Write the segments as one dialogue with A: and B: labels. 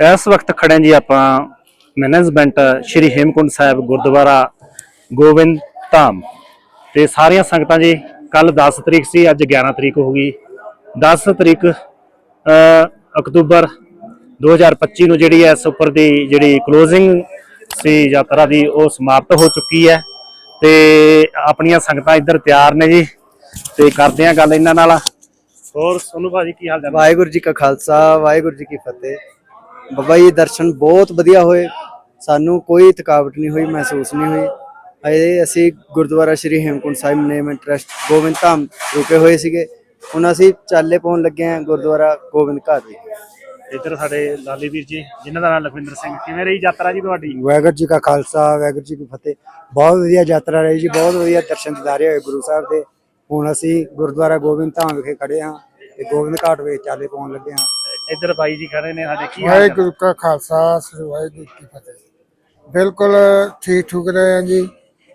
A: ਇਸ ਵਕਤ ਖੜੇ ਜੀ ਆਪਾਂ ਮੈਨੇਜਮੈਂਟ ਸ਼੍ਰੀ ਹੇਮਕੁੰਡ ਸਾਹਿਬ ਗੁਰਦੁਆਰਾ ਗੋਬਿੰਦ ਧਾਮ। ਤੇ ਸਾਰੀਆਂ ਸੰਗਤਾਂ ਜੀ ਕੱਲ 10 ਤਰੀਕ ਸੀ ਅੱਜ 11 ਤਰੀਕ ਹੋ ਗਈ। 10 ਤਰੀਕ ਅ, ਅਕਤੂਬਰ 2025 ਨੂੰ ਜਿਹੜੀ ਹੈ ਇਸ ਉੱਪਰ ਦੀ ਜਿਹੜੀ ਕਲੋਜ਼ਿੰਗ ਸੀ ਯਾਤਰਾ ਦੀ ਉਹ ਸਮਾਪਤ ਹੋ ਚੁੱਕੀ ਹੈ। ਤੇ ਆਪਣੀਆਂ ਸੰਗਤਾਂ ਇੱਧਰ ਤਿਆਰ ਨੇ ਜੀ। ਤੇ ਕਰਦੇ ਆ ਗੱਲ ਇਹਨਾਂ ਨਾਲ। ਹੋਰ ਸੋਨੂ ਭਾਜੀ ਕੀ ਹਾਲ ਚਾਲ
B: ਵਾਹਿਗੁਰੂ ਜੀ ਕਾ ਖਾਲਸਾ ਵਾਹਿਗੁਰੂ ਜੀ ਕੀ ਫਤਿਹ। ਬਾਬਾ ਜੀ ਦਰਸ਼ਨ ਬਹੁਤ ਵਧੀਆ ਹੋਏ। ਸਾਨੂੰ ਕੋਈ ਥਕਾਵਟ ਨਹੀਂ ਹੋਈ ਮਹਿਸੂਸ ਨਹੀਂ ਹੋਈ। ਅਜੇ ਅਸੀਂ ਗੁਰਦੁਆਰਾ ਸ਼੍ਰੀ ਹੇਮਕੁੰਟ ਸਾਹਿਬ ਮੈਨੇਜਮੈਂਟ ਟਰਸਟ ਗੋਬਿੰਦ ਧਾਮ ਰੁਕੇ ਹੋਏ ਸੀਗੇ। ਹੁਣ ਅਸੀਂ ਚਾਲੇ ਪਾਉਣ ਲੱਗੇ ਹਾਂ ਗੁਰਦੁਆਰਾ ਗੋਬਿੰਦ ਘਾਟ ਜੀ
A: ਇੱਧਰ ਸਾਡੇ ਲਾਲੀ ਵੀਰ ਜੀ ਜਿਨ੍ਹਾਂ ਦਾ ਨਾਮ ਲਖਵਿੰਦਰ ਸਿੰਘ। ਕਿਵੇਂ ਰਹੀ ਯਾਤਰਾ ਜੀ ਤੁਹਾਡੀ?
B: ਵਾਹਿਗੁਰੂ ਜੀ ਕਾ ਖਾਲਸਾ ਵਾਹਿਗੁਰੂ ਜੀ ਕੀ ਫਤਿਹ। ਬਹੁਤ ਵਧੀਆ ਯਾਤਰਾ ਰਹੀ ਜੀ ਬਹੁਤ ਵਧੀਆ ਦਰਸ਼ਨ ਦਿਦਾਰੇ ਹੋਏ ਗੁਰੂ ਸਾਹਿਬ ਦੇ। ਹੁਣ ਅਸੀਂ ਗੁਰਦੁਆਰਾ ਗੋਬਿੰਦ ਧਾਮ ਵਿਖੇ ਖੜੇ ਹਾਂ ਤੇ ਗੋਬਿੰਦ ਘਾਟ ਵਿੱਚ ਚਾਲੇ ਪਾਉਣ ਲੱਗੇ ਹਾਂ।
A: ਇੱਧਰ ਬਾਈ ਜੀ ਖੜੇ ਨੇ ਸਾਡੇ ਕੀ ਹਾਲ ਚਾਲ?
C: ਵਾਹਿਗੁਰੂ ਕਾ ਖਾਲਸਾ ਸ੍ਰੀ ਵਾਹਿਗੁਰੂ ਕੀ ਫਤਿਹ। ਬਿਲਕੁਲ ਠੀਕ ਠੁਕ ਰਹੇ ਹਾਂ ਜੀ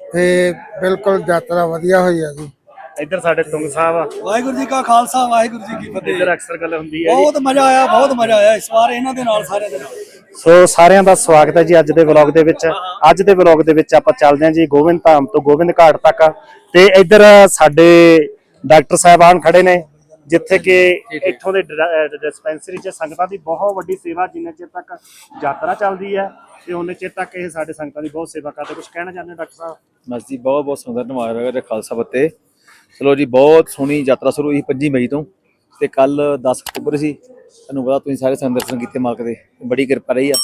C: ਤੇ ਬਿਲਕੁਲ ਯਾਤਰਾ ਵਧੀਆ ਹੋਈ ਹੈ ਜੀ।
A: ਇੱਧਰ ਸਾਡੇ ਤੁੰਗ ਸਾਹਿਬ
D: ਵਾਹਿਗੁਰੂ ਜੀ ਕਾ ਖਾਲਸਾ ਵਾਹਿਗੁਰੂ ਜੀ ਕੀ ਫਤਿਹ।
A: ਇੱਧਰ ਅਕਸਰ ਗੱਲ ਹੁੰਦੀ ਹੈ ਜੀ।
D: ਬਹੁਤ ਮਜ਼ਾ ਆਇਆ ਬਹੁਤ ਮਜ਼ਾ ਆਇਆ ਇਸ ਵਾਰ ਇਹਨਾਂ ਦੇ ਨਾਲ ਸਾਰਿਆਂ ਦੇ ਨਾਲ।
A: ਸੋ ਸਾਰਿਆਂ ਦਾ ਸਵਾਗਤ ਹੈ ਜੀ ਅੱਜ ਦੇ ਵਲੌਗ ਦੇ ਵਿੱਚ। ਅੱਜ ਦੇ ਵਲੌਗ ਦੇ ਵਿੱਚ ਆਪਾਂ ਚੱਲਦੇ ਹਾਂ ਜੀ ਗੋਬਿੰਦ ਧਾਮ ਤੋਂ ਗੋਬਿੰਦ ਘਾਟ ਤੱਕ। ਤੇ ਇੱਧਰ ਸਾਡੇ ਡਾਕਟਰ ਸਾਹਿਬਾਨ ਖੜੇ ਨੇ। ਜਿੱਥੇ ਕਿ ਇੱਥੋਂ ਦੇ ਡਿਸਪੈਂਸਰੀ 'ਚ ਸੰਗਤਾਂ ਦੀ ਬਹੁਤ ਵੱਡੀ ਸੇਵਾ ਜਿੰਨੇ ਚਿਰ ਤੱਕ ਯਾਤਰਾ ਚੱਲਦੀ ਹੈ ਤੇ ਉਹਨੇ ਚਿਰ ਤੱਕ ਇਹ ਸਾਡੇ ਸੰਗਤਾਂ ਦੀ ਬਹੁਤ ਸੇਵਾ ਕਰਦੇ। ਕੁਝ ਕਹਿਣਾ ਚਾਹੁੰਦੇ ਹੋ ਡਾਕਟਰ ਸਾਹਿਬ?
E: ਬਸ ਜੀ ਬਹੁਤ ਬਹੁਤ ਸੁੰਦਰ ਨਵਾਜ਼ ਰਹੇ ਖਾਲਸਾ ਫਤਿਹ। ਚਲੋ ਜੀ ਬਹੁਤ ਸੋਹਣੀ ਯਾਤਰਾ ਸ਼ੁਰੂ ਹੋਈ 25 ਮਈ ਤੋਂ ਤੇ ਕੱਲ 10 ਅਕਤੂਬਰ ਸੀ। ਤੁਹਾਨੂੰ ਪਤਾ ਤੁਸੀਂ ਸਾਰੇ ਸੰਗਤ ਦਰਸ਼ਨ ਕੀਤੇ ਮਾਲਕ ਦੇ। ਬੜੀ ਕਿਰਪਾ ਰਹੀ ਆ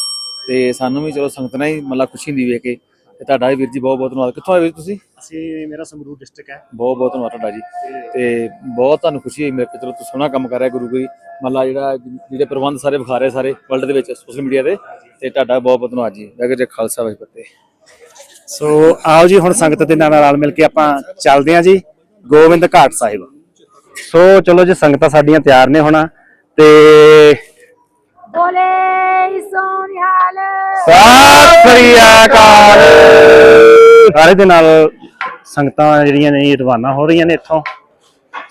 E: ਤੇ ਸਾਨੂੰ ਵੀ ਚਲੋ ਸੰਗਤ ਨਾਲ ਹੀ ਮਤਲਬ ਖੁਸ਼ੀ ਹੁੰਦੀ ਵੇਖ ਕੇ। ਤੇ ਤੁਹਾਡਾ ਵੀ ਵੀਰ ਜੀ ਬਹੁਤ ਬਹੁਤ ਧੰਨਵਾਦ। ਕਿੱਥੋਂ ਆਏ ਵੀਰ ਤੁਸੀਂ?
A: ਅਸੀਂ ਮੇਰਾ ਸੰਗਰੂਰ ਡਿਸਟ੍ਰਿਕਟ ਹੈ।
E: ਬਹੁਤ ਬਹੁਤ ਧੰਨਵਾਦ ਤੁਹਾਡਾ ਜੀ। ਤੇ ਬਹੁਤ ਤੁਹਾਨੂੰ ਖੁਸ਼ੀ ਹੋਈ ਮੇਰੇ ਕੋਲ ਚਲੋ ਤੁਸੀਂ ਸੋਹਣਾ ਕੰਮ ਕਰ ਰਿਹਾ ਗੁਰੂ ਕੋਈ। ਮਤਲਬ ਜਿਹੜਾ ਜਿਹੜੇ ਪ੍ਰਬੰਧ ਸਾਰੇ ਵਿਖਾ ਰਹੇ ਸਾਰੇ ਵਰਲਡ ਦੇ ਵਿੱਚ ਸੋਸ਼ਲ ਮੀਡੀਆ ਤੇ ਤੇ ਤੁਹਾਡਾ ਬਹੁਤ ਬਹੁਤ ਧੰਨਵਾਦ ਜੀ। ਵਾਹਿਗੁਰੂ ਜੀ ਕਾ ਖਾਲਸਾ ਵਾਹਿਗੁਰੂ ਜੀ ਕੀ ਫਤਿਹ।
A: ਸੋ ਆਓ ਜੀ ਹੁਣ ਸੰਗਤ ਦੇ ਨਾਲ ਰਲ ਮਿਲ ਕੇ ਆਪਾਂ ਚੱਲਦੇ ਹਾਂ ਜੀ ਗੋਬਿੰਦ ਘਾਟ ਸਾਹਿਬ। ਸੋ ਚਲੋ ਜੀ ਸੰਗਤਾਂ ਸਾਡੀਆਂ ਤਿਆਰ ਨੇ ਹੁਣ। ਤੇ
F: ਬੋਲੇ ਸੋਨਿਹਾਲ
A: ਸਤਿ ਸ੍ਰੀ ਅਕਾਲ। ਸਾਰੇ ਦੇ ਨਾਲ ਸੰਗਤਾਂ ਜਿਹੜੀਆਂ ਨੇ ਰਵਾਨਾ ਹੋ ਰਹੀਆਂ ਨੇ ਇੱਥੋਂ।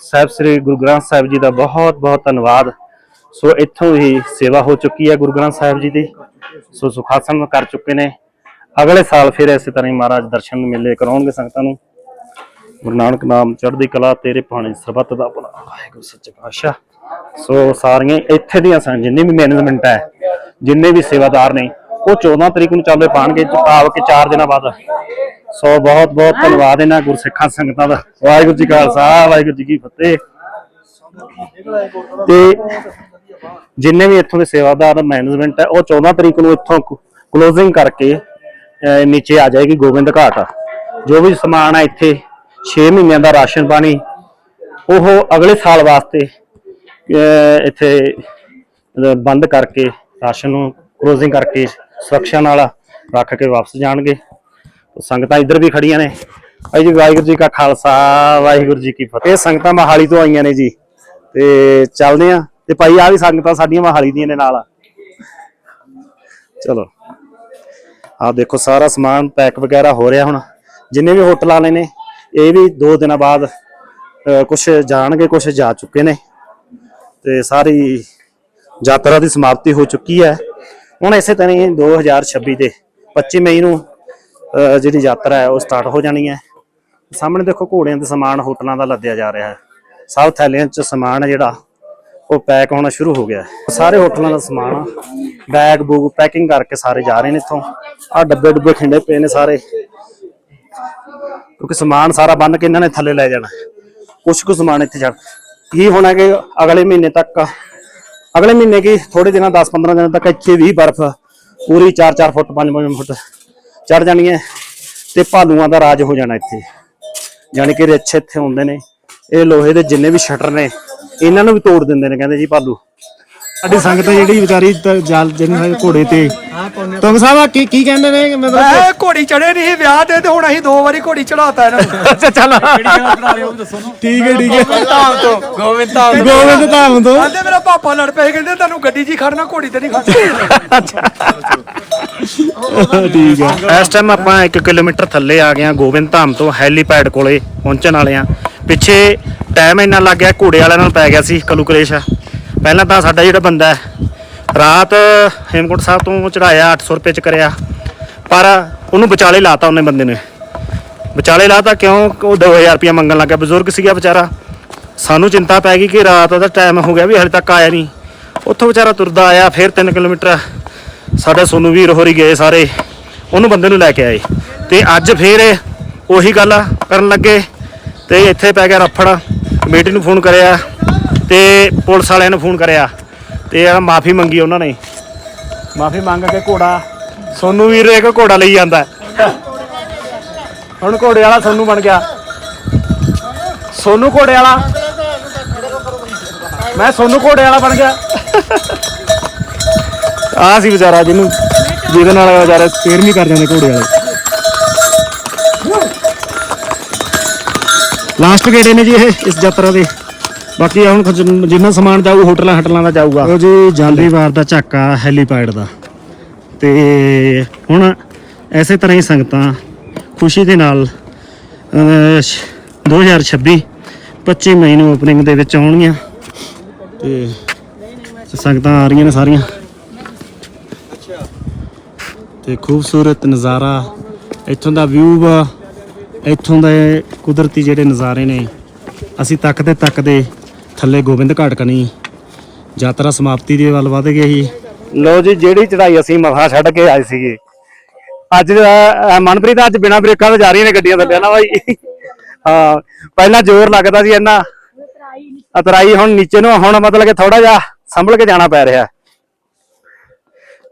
A: ਸਾਹਿਬ ਸ੍ਰੀ ਗੁਰੂ ਗ੍ਰੰਥ ਸਾਹਿਬ ਜੀ ਦਾ ਬਹੁਤ ਬਹੁਤ ਧੰਨਵਾਦ। ਸੋ ਇੱਥੋਂ ਹੀ ਸੇਵਾ ਹੋ ਚੁੱਕੀ ਹੈ ਗੁਰੂ ਗ੍ਰੰਥ ਸਾਹਿਬ ਜੀ ਦੀ। ਸੋ ਸੁਖਾਸਨ ਕਰ ਚੁੱਕੇ ਨੇ। ਅਗਲੇ ਸਾਲ ਫਿਰ ਇਸੇ ਤਰ੍ਹਾਂ ਹੀ ਮਹਾਰਾਜ ਦਰਸ਼ਨ ਮੇਲੇ ਕਰਾਉਣਗੇ ਸੰਗਤਾਂ ਨੂੰ। ਗੁਰੂ ਨਾਨਕ ਨਾਮ ਚੜ੍ਹਦੀ ਕਲਾ ਤੇਰੇ ਭਾਣੇ ਸਰਬੱਤ ਦਾ ਭਲਾ ਵਾਹਿਗੁਰੂ, ਸੱਚੇ ਪਾਤਸ਼ਾਹ। ਸੋ ਸਾਰੀਆਂ ਇੱਥੇ ਦੀਆਂ ਸਨ, ਜਿੰਨੀ ਵੀ ਮੈਨੇਜਮੈਂਟ ਹੈ, ਜਿੰਨੇ ਵੀ ਸੇਵਾਦਾਰ ਨੇ, ਉਹ 14 ਤਰੀਕ ਨੂੰ ਚਾਲੇ ਪਾਣਗੇ ਆਵ ਕੇ 4 ਦਿਨਾਂ ਬਾਅਦ। ਸੋ ਬਹੁਤ ਬਹੁਤ ਧੰਨਵਾਦ ਇਹਨਾਂ ਗੁਰਸਿੱਖਾਂ ਸੰਗਤਾਂ ਦਾ। ਵਾਹਿਗੁਰੂ ਜੀ ਖਾਲਸਾ, ਵਾਹਿਗੁਰੂ ਜੀ ਕੀ ਫਤਿਹ। ਤੇ ਜਿੰਨੇ ਵੀ ਇੱਥੋਂ ਦੇ ਸੇਵਾਦਾਰ ਮੈਨੇਜਮੈਂਟ ਹੈ, ਉਹ 14 ਤਰੀਕ ਨੂੰ ਇੱਥੋਂ ਕਲੋਜ਼ਿੰਗ ਕਰਕੇ ਨੀਚੇ ਆ ਜਾਏਗੀ ਗੋਬਿੰਦ ਘਾਟ। ਜੋ ਵੀ ਸਮਾਨ ਹੈ ਇੱਥੇ 6 ਮਹੀਨਿਆਂ ਦਾ ਰਾਸ਼ਨ ਪਾਣੀ, ਉਹ ਅਗਲੇ ਸਾਲ ਵਾਸਤੇ ਇੱਥੇ ਬੰਦ ਕਰਕੇ, ਰਾਸ਼ਨ ਨੂੰ ਕਲੋਜ਼ਿੰਗ ਕਰਕੇ, ਸੁਰੱਖਿਆ ਨਾਲ ਰੱਖ ਕੇ ਵਾਪਸ ਜਾਣਗੇ। ਸੰਗਤਾਂ ਇੱਧਰ ਵੀ ਖੜੀਆਂ ਨੇ। ਭਾਈ ਜੀ, ਵਾਹਿਗੁਰੂ ਜੀ ਕਾ ਖਾਲਸਾ, ਵਾਹਿਗੁਰੂ ਜੀ ਕੀ ਫਤਿਹ। ਇਹ ਸੰਗਤਾਂ ਮਹਾਲੀ ਤੋਂ ਆਈਆਂ ਨੇ ਜੀ। ਤੇ ਚੱਲਦੇ ਆ ਤੇ ਭਾਈ ਆ ਵੀ ਸੰਗਤਾਂ ਸਾਡੀਆਂ ਮਹਾਲੀ ਦੀਆਂ ਨੇ ਨਾਲ। ਚਲੋ। ਆਹ ਦੇਖੋ, ਸਾਰਾ ਸਮਾਨ ਪੈਕ ਵਗੈਰਾ ਹੋ ਰਿਹਾ ਹੁਣ। ਜਿੰਨੇ ਵੀ ਹੋਟਲ ਵਾਲੇ ਨੇ, ਇਹ ਵੀ 2 ਦਿਨਾਂ ਬਾਅਦ ਕੁਝ ਜਾਣਗੇ ਕੁਝ ਜਾ ਚੁੱਕੇ ਨੇ। ਤੇ ਸਾਰੀ ਯਾਤਰਾ ਦੀ ਸਮਾਪਤੀ ਹੋ ਚੁੱਕੀ ਹੈ। ਹੁਣ ਇਸੇ ਤਰ੍ਹਾਂ ਹੀ 2026 ਦੇ 25 ਮਈ ਨੂੰ ਜਿਹੜੀ ਯਾਤਰਾ ਹੈ, ਉਹ ਸਟਾਰਟ ਹੋ ਜਾਣੀ ਹੈ। ਸਾਹਮਣੇ ਦੇਖੋ ਘੋੜਿਆਂ ਦੇ ਸਮਾਨ, ਹੋਟਲਾਂ ਦਾ ਲੱਦਿਆ ਜਾ ਰਿਹਾ ਹੈ। ਸਭ ਥੈਲਿਆਂ 'ਚ ਸਮਾਨ ਹੈ ਜਿਹੜਾ, ਉਹ ਪੈਕ ਹੋਣਾ ਸ਼ੁਰੂ ਹੋ ਗਿਆ ਹੈ। ਸਾਰੇ ਹੋਟਲਾਂ ਦਾ ਸਮਾਨ ਬੈਗ ਬੂਗ ਪੈਕਿੰਗ ਕਰਕੇ ਸਾਰੇ ਜਾ ਰਹੇ ਨੇ ਇੱਥੋਂ। ਆ ਡੱਬੇ ਡੁੱਬੇ ਖਿੰਡੇ ਪਏ ਨੇ ਸਾਰੇ। ਕਿਉਂਕਿ ਸਮਾਨ ਸਾਰਾ ਬੰਨ ਕੇ ਇਹਨਾਂ ਨੇ ਥੱਲੇ ਲੈ ਜਾਣਾ ਕੁਝ ਕੁ ਸਮਾਨ ਇੱਥੇ ਛੱਡ ਕੀ ਹੋਣਾ ਕਿ ਅਗਲੇ ਮਹੀਨੇ ਤੱਕ? ਅਗਲੇ ਮਹੀਨੇ ਕੀ? ਥੋੜੇ ਦਿਨਾਂ 10-15 ਦਿਨਾਂ ਤੱਕ ਇੱਥੇ ਵੀ ਬਰਫ਼, ਪੂਰੀ 4-4 ਫੁੱਟ 5-5 ਫੁੱਟ ਚੜ ਜਾਣੀ ਹੈ ਤੇ ਭਾਲੂਆਂ ਦਾ ਰਾਜ ਹੋ ਜਾਣਾ ਇੱਥੇ। ਯਾਨੀ ਕਿ ਰਿੱਛ ਇੱਥੇ ਹੁੰਦੇ ਨੇ। ਇਹ ਲੋਹੇ ਦੇ ਜਿੰਨੇ ਵੀ ਸ਼ਟਰ ਨੇ, ਇਹਨਾਂ ਨੂੰ ਵੀ ਤੋੜ ਦਿੰਦੇ ਨੇ, ਕਹਿੰਦੇ ਜੀ ਭਾਲੂ। ਸਾਡੀ ਸੰਗਤ ਜਿਹੜੀ ਵਿਚਾਰੀ ਜਲ ਜਿਹਨਾਂ ਘੋੜੇ ਤੇ। ਤੁਮ ਸਾਹਿਬ ਕੀ ਕੀ ਕਹਿੰਦੇ ਨੇ? ਮਤਲਬ
D: ਮੈਂ ਘੋੜੀ ਚੜੇ ਨਹੀਂ ਸੀ ਵਿਆਹ ਤੇ ਤੇ ਹੁਣ ਅਸੀਂ ਦੋ ਵਾਰੀ ਘੋੜੀ ਚੜਾਤਾ ਇਹਨਾਂ ਨੂੰ।
A: ਅੱਛਾ ਚੱਲ। ਠੀਕ ਹੈ ਠੀਕ ਹੈ।
D: ਧਾਮ ਤੋਂ ਗੋਬਿੰਦ ਧਾਮ
A: ਗੋਬਿੰਦ ਧਾਮ ਤੋਂ।
D: ਕਹਿੰਦੇ ਮੇਰਾ ਪਾਪਾ ਲੜ ਪਏ ਕਹਿੰਦੇ ਤੈਨੂੰ ਗੱਡੀ 'ਚ ਹੀ ਖੜਨਾ ਘੋੜੀ ਤੇ ਨਹੀਂ ਖੜਨਾ।
A: ਠੀਕ ਹੈ। ਇਸ ਟਾਈਮ ਆਪਾਂ 1 ਕਿਲੋਮੀਟਰ ਥੱਲੇ ਆ ਗਏ ਆ ਗੋਬਿੰਦ ਧਾਮ ਤੋਂ ਹੈਲੀਪੈਡ ਕੋਲੇ ਪਹੁੰਚਣ ਵਾਲੇ ਆ ਪਿੱਛੇ ਟਾਈਮ ਇੰਨਾ ਲੱਗ ਗਿਆ ਘੋੜੇ ਵਾਲਿਆਂ ਨਾਲ ਪੈ ਗਿਆ ਸੀ ਕਲੂ ਕਲੇਸ਼। ਪਹਿਲਾਂ ਤਾਂ ਸਾਡਾ ਜਿਹੜਾ ਬੰਦਾ ਹੈ, ਰਾਤ ਹੇਮਕੁੰਟ ਸਾਹਿਬ ਤੋਂ ਚੜਾਇਆ 800 ਰੁਪਏ ਚ ਕਰਿਆ। ਪਰ ਉਹਨੂੰ ਵਿਚਾਲੇ ਲਾਤਾ ਉਹਨੇ ਬੰਦੇ ਨੇ। ਵਿਚਾਲੇ ਲਾਤਾ ਕਿਉਂ? ਉਹ 2000 ਰੁਪਏ ਮੰਗਣ ਲੱਗਾ। ਬਜ਼ੁਰਗ ਸੀਗਾ ਵਿਚਾਰਾ। ਸਾਨੂੰ ਚਿੰਤਾ ਪੈ ਗਈ ਕਿ ਰਾਤ ਦਾ ਟਾਈਮ ਹੋ ਗਿਆ ਵੀ ਹਲੇ ਤੱਕ ਆਇਆ ਨਹੀਂ। ਉੱਥੋਂ ਵਿਚਾਰਾ ਤੁਰਦਾ ਆਇਆ, ਫਿਰ 3 ਕਿਲੋਮੀਟਰ ਸਾਡੇ ਸੋਨੂ ਵੀਰ ਹੋਰੀ ਗਏ ਸਾਰੇ। ਉਹਨੂੰ ਬੰਦੇ ਨੂੰ ਲੈ ਕੇ ਆਏ। ਤੇ ਅੱਜ ਫੇਰ ਉਹੀ ਗੱਲ ਕਰਨ ਲੱਗੇ। ਤੇ ਇੱਥੇ ਪੈ ਗਿਆ ਰਫੜ। ਕਮੇਟੀ ਨੂੰ ਫੋਨ ਕਰਿਆ। ਤੇ ਪੁਲਿਸ ਵਾਲਿਆਂ ਨੂੰ ਫੋਨ ਕਰਿਆ ਤੇ ਆ ਮਾਫੀ ਮੰਗੀ ਉਹਨਾਂ ਨੇ। ਮਾਫੀ ਮੰਗ ਕੇ ਘੋੜਾ, ਸੋਨੂ ਵੀਰ ਇੱਕ ਘੋੜਾ ਲਈ ਜਾਂਦਾ। ਹੁਣ ਘੋੜੇ ਵਾਲਾ ਸੋਨੂ ਬਣ ਗਿਆ। ਸੋਨੂ ਘੋੜੇ ਵਾਲਾ। ਮੈਂ ਸੋਨੂ ਘੋੜੇ ਵਾਲਾ ਬਣ ਗਿਆ। ਆ ਸੀ ਵਿਚਾਰਾ ਜਿਹਨੂੰ, ਜਿਹਦੇ ਨਾਲ ਵਿਚਾਰਾ ਸਪੇਅਰ ਨਹੀਂ ਕਰ ਜਾਂਦੇ ਘੋੜੇ ਵਾਲੇ। ਲਾਸਟ ਗੇੜੇ ਨੇ ਜੀ ਇਹ, ਇਸ ਯਾਤਰਾ ਦੇ। ਬਾਕੀ ਹੁਣ ਕੁਝ ਜਿੰਨਾ ਸਮਾਨ ਜਾਊ ਹੋਟਲਾਂ ਹਟਲਾਂ ਦਾ ਜਾਊਗਾ। ਉਹ ਜੀ ਜਾਂਦੀ ਵਾਰ ਦਾ ਝਾਕਾ ਹੈਲੀਪੈਡ ਦਾ। ਤੇ ਹੁਣ ਐਸੇ ਤਰ੍ਹਾਂ ਹੀ ਸੰਗਤਾਂ ਖੁਸ਼ੀ ਦੇ ਨਾਲ ਅਹ, ਸ਼- 2026 25 ਮਈ ਨੂੰ ਓਪਨਿੰਗ ਦੇ ਵਿੱਚ ਆਉਣਗੀਆਂ। ਤੇ ਸੰਗਤਾਂ ਆ ਰਹੀਆਂ ਨੇ ਸਾਰੀਆਂ। ਤੇ ਖੂਬਸੂਰਤ ਨਜ਼ਾਰਾ ਇੱਥੋਂ ਦਾ ਵਿਊ ਵਾ ਇੱਥੋਂ ਦੇ ਕੁਦਰਤੀ ਜਿਹੜੇ ਨਜ਼ਾਰੇ ਨੇ ਅਸੀਂ ਤੱਕਦੇ ਤੱਕਦੇ ਥੱਲੇ ਗੋਬਿੰਦ ਘਾਟ ਕਨੀ ਯਾਤਰਾ ਸਮਾਪਤੀ ਦੇ ਵੱਲ ਵਧ ਗਏ ਸੀ। ਲੋ ਜੀ ਜਿਹੜੀ ਚੜਾਈ ਅਸੀਂ ਮਹਾ ਛੱਡ ਕੇ ਆਏ ਸੀਗੇ। ਅੱਜ ਮਨਪ੍ਰੀਤ ਅੱਜ ਬਿਨਾ ਬ੍ਰੇਕਾਂ ਤੋਂ ਜਾ ਰਹੀਆਂ ਨੇ ਗੱਡੀਆਂ ਥੱਲੇ ਨਾ ਬਾਈ? ਹਾਂ ਪਹਿਲਾਂ ਜ਼ੋਰ ਲੱਗਦਾ ਸੀ ਇੰਨਾ। ਅਤਰਾਈ ਹੁਣ ਨੀਚੇ ਨੂੰ ਹੁਣ ਮਤਲਬ ਕਿ ਥੋੜਾ ਜਿਹਾ ਸੰਭਲ ਕੇ ਜਾਣਾ ਪੈ ਰਿਹਾ।